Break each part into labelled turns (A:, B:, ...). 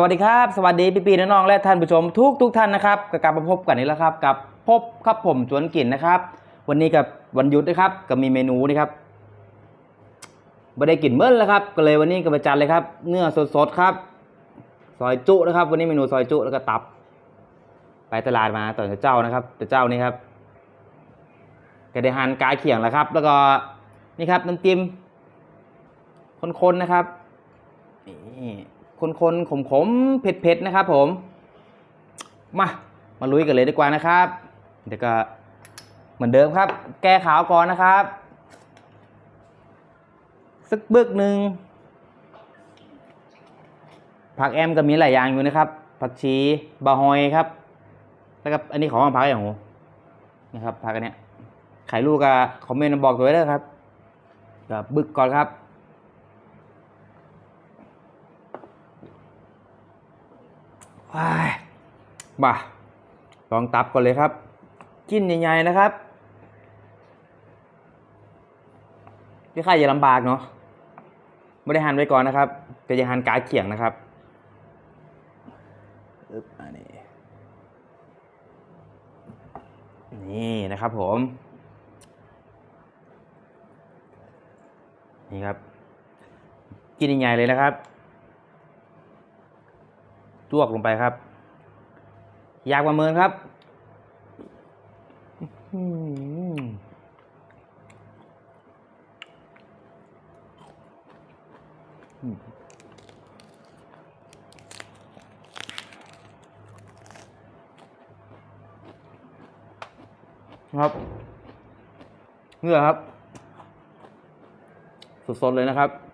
A: สวัสดีครับ สวัสดีพี่ปีน้องๆและท่านผู้ชมทุกทุกๆท่านนะครับก็กลับมาพบกันอีกแล้วครับ กับพบครับผมจวนกินนะครับ วันนี้กับวันหยุดนะครับก็มีเมนูนะครับไม่ได้กินเมื่อแล้วครับ ก็เลยวันนี้ก็ไปจัดเลยครับ เนื้อสดๆครับ ซอยจุนะครับ วันนี้เมนูซอยจุแล้วก็ตับ ไปตลาดมาต่อเจ้านะครับแต่เจ้านี่ครับก็ได้หั่นกายเขียงแล้วครับ แล้วก็นี่ครับน้ำจิ้มคนๆนะครับนี่ คนๆขมๆเผ็ดๆนะครับผม มา มาลุยกันเลยดีกว่านะครับ เดี๋ยวก็เหมือนเดิมครับ แก้ขาวก่อนนะครับ สักบึกหนึ่งผักแอมก็มีหลายอย่างอยู่นะครับ ผักชีบะฮอยครับ แล้วก็อันนี้ของผักอย่างหูนะครับผักอันเนี้ยไข่ลูกอะคอมเมนต์บอกตัวไว้ด้วยครับก็บึกก่อนครับ ว้าย บ่าลองตับก่อนเลยครับ กินใหญ่ๆนะครับที่ข้าอย่าลำบากเนาะไม่ได้หั่นไว้ก่อนนะครับแต่จะหั่นกายเขียงนะครับอึบอันนี้ นี่นะครับผม นี่ครับ กินใหญ่ๆเลยนะครับ จวกลงไปครับ อยากประเมินครับครับเนื้อครับ สดๆเลยนะครับ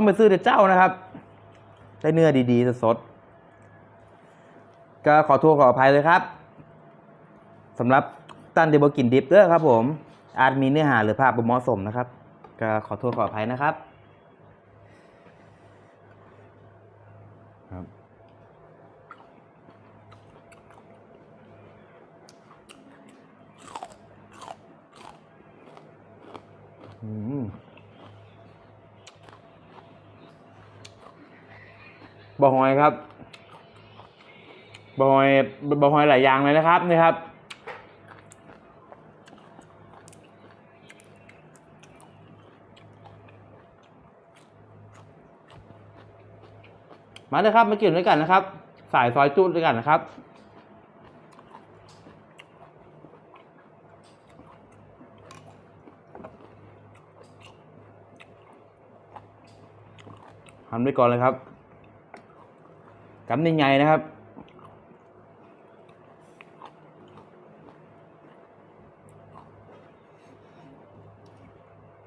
A: ต้องไปซื้อแต่เจ้านะครับได้เนื้อดีๆสดๆก็ขอโทษขออภัยเลยครับสำหรับตันเดบกินดิบเด้อครับผม อาจมีเนื้อหาหรือภาพบ่เหมาะสมนะครับ ก็ขอโทษขออภัยนะครับครับ อืม บะฮอยครับบะฮอยบะฮอยหลายอย่างเลยนะครับนี่ครับมาเลยครับมากินด้วยกันนะครับ สายซอยจุดด้วยกันนะครับทำด้วยก่อนเลยครับ กำใหญ่ๆนะครับ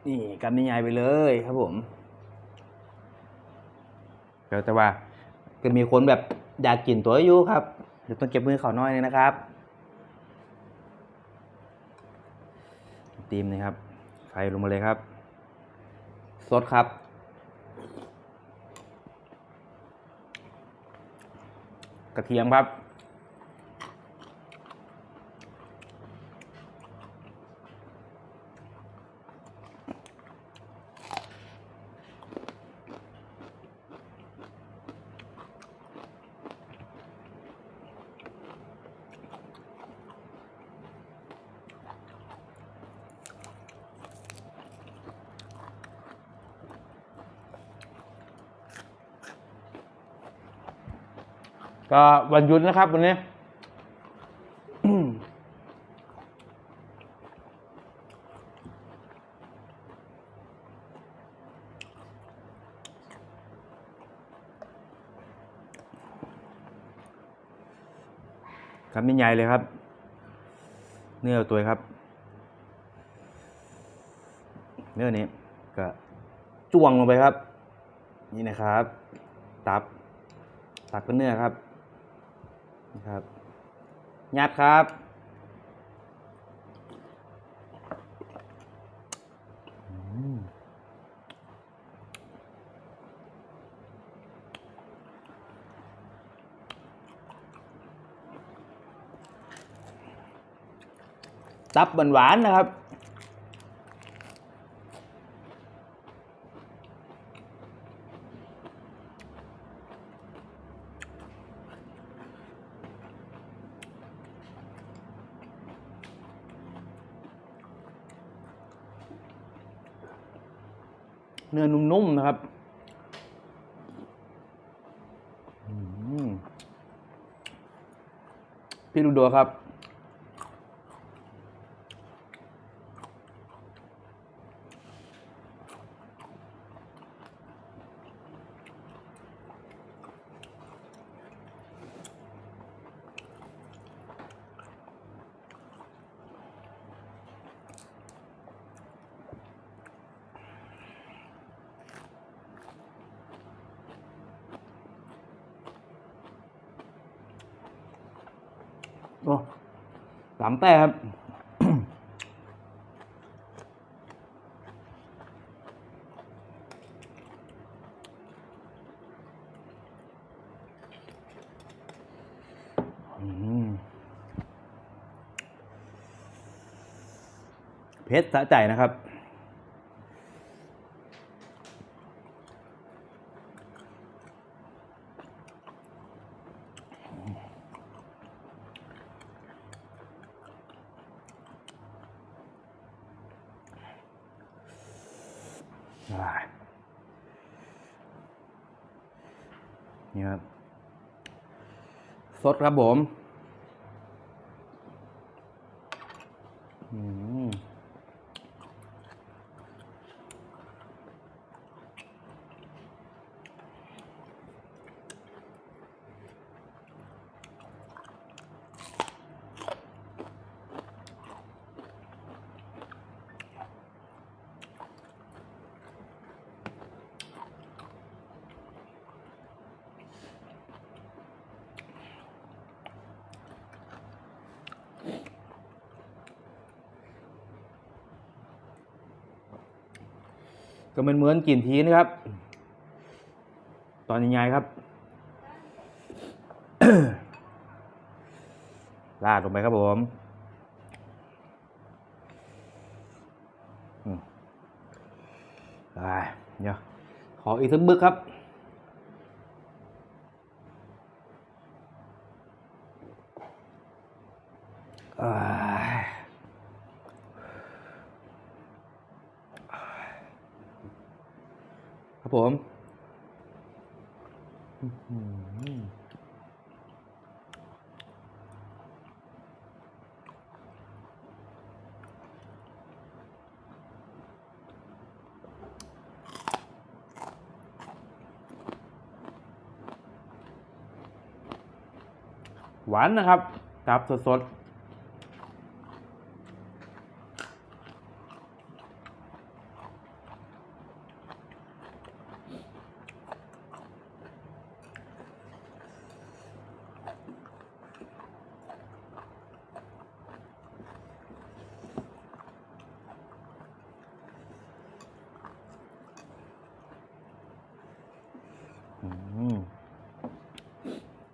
A: นี่กำใหญ่ๆไปเลยครับผมแต่แต่ว่าก็มีคนแบบอยากกินตัวอยู่ครับเดี๋ยวต้องเก็บมือเขาน้อยนึงนะครับ ตีมนะครับ ไฟลงมาเลยครับ สดครับ กระเทียมครับ ก็วันหยุดนะครับวันนี้ครับนี่ใหญ่เลยครับ เนื้อตัวครับ เนื้อนี้ก็จ้วงลงไปครับ นี่นะครับ ตับ ตับก็เนื้อครับ นะครับยัดครับอืมตับหวานๆนะครับ เนื้อนุ่มๆนะครับพี่ดูดัวครับ โอ้สามแต้มเพชรสะใจนะครับ อ่า นี่ครับสดครับผมอืม ก็เป็นเหมือนกลิ่นทีนะครับ ตอนยังไงครับ ลาดลงไปครับผมอืมไปเดี๋ยวขออีกสักบึกครับอ่าครับ ผมหวานนะครับกับสดๆ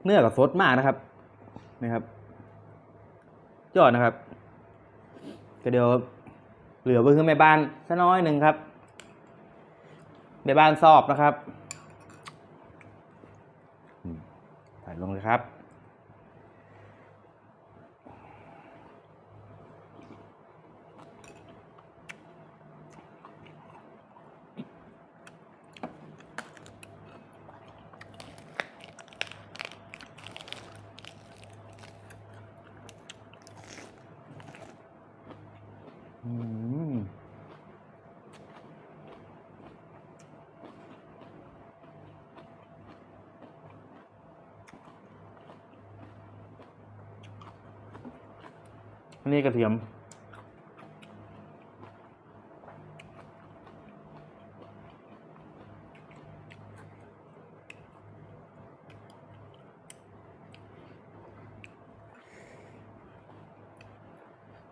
A: เนื้อกับสดมากนะครับนะครับยอดนะครับ ก็เดี๋ยวเหลือไว้คือแม่บ้านสักน้อยหนึ่งครับแม่บ้านสอบนะครับถ่ายลงเลยครับ อืมนนี้กระเทียม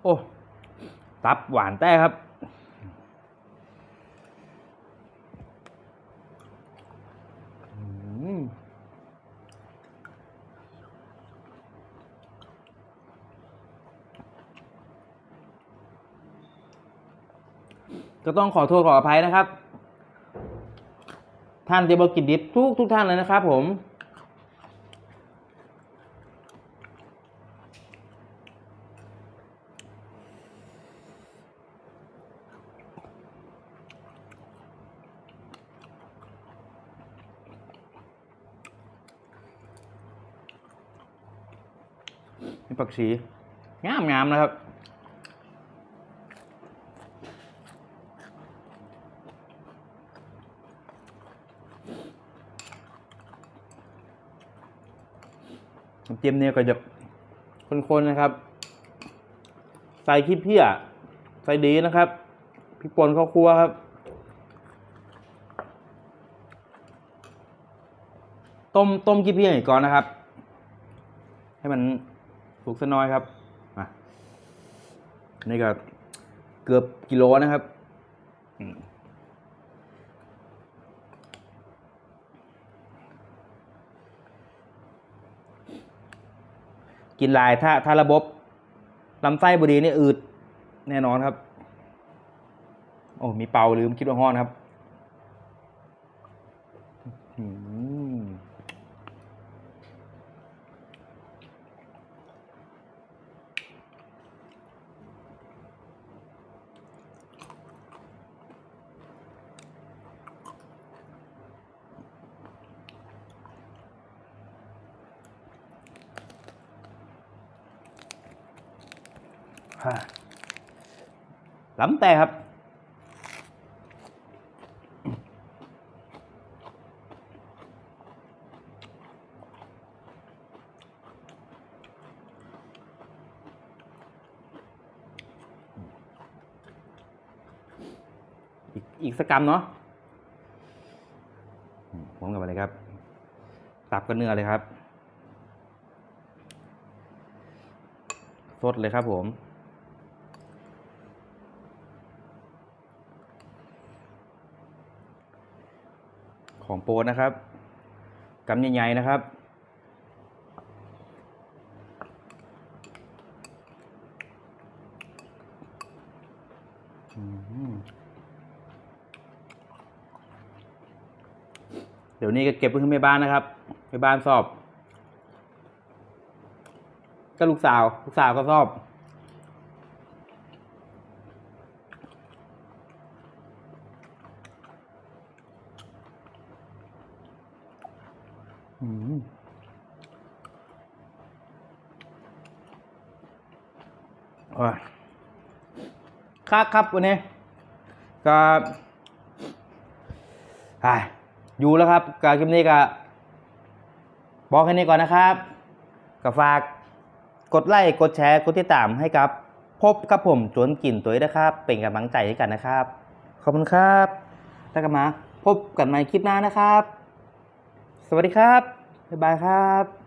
A: โอ้ ตับหวานแต้ครับ ก็ต้องขอโทษขออภัยนะครับ ท่านที่บอกกินดิบทุกทุกท่านเลยนะครับผม อ ผักชีงามงามนะครับน้ำจิ้มเนี่ยก็จะคนๆนะครับ ใส่ขี้เพี้ยใส่ดีนะครับพริกป่นข้าวคั่วครับ ต้มต้มขี้เพี้ยอีกก่อนนะครับ ให้มัน สุกสักหน้อยครับนี่ก็เกือบกิโลนะครับกินลายถ้าถ้าระบบลำไส้บดีนี่อืดแน่นอนครับ โอ้มีเป่าลืมคิดว่าห้อนครับอืม ฮ่าล้ำแต่ครับ อีกสกกรัมเนาะผมกับอะไรครับ ตับกับเนื้อเลยครับ สดเลยครับผม ของโปรนะครับกำใหญ่ๆนะครับ เดี๋ยวนี้ก็เก็บไว้ขึ้นแม่บ้านนะครับแม่บ้านสอบ ก็ลูกสาว ลูกสาวก็สอบ อืมโอ้ย ครับครับวันนี้ก็อะอยู่แล้วครับการคลิปนี้ก็บอกแค่นี้ก่อนนะครับก็ฝากกดไลค์กดแชร์กดติดตามให้กับ พบกับผมจวนกลิ่นตัวนะครับ เป็นกำลังใจให้กันนะครับ ขอบคุณครับ แล้วก็มา พบกันใหม่คลิปหน้านะครับ สวัสดีครับ บ๊ายบายครับ